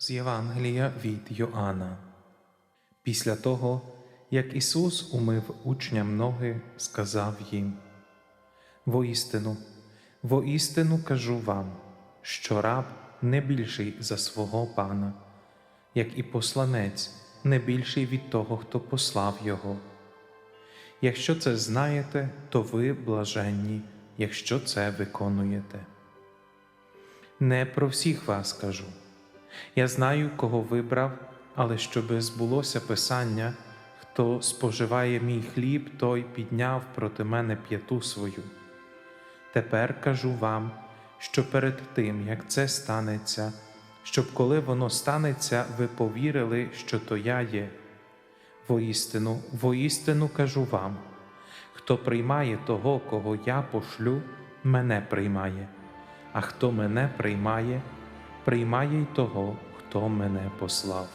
З Євангелія від Йоанна. Після того, як Ісус умив учням ноги, сказав їм: Воістину, воістину кажу вам, що раб не більший за свого пана, як і посланець не більший від того, хто послав його. Якщо це знаєте, то ви блаженні, якщо це виконуєте. Не про всіх вас кажу. Я знаю, кого вибрав, але щоби збулося Писання, хто споживає мій хліб, той підняв проти мене п'яту свою. Тепер кажу вам, що перед тим, як це станеться, щоб коли воно станеться, ви повірили, що то я є. Воістину, воістину кажу вам, хто приймає того, кого я пошлю, мене приймає, а хто мене приймає, приймає й того, хто мене послав.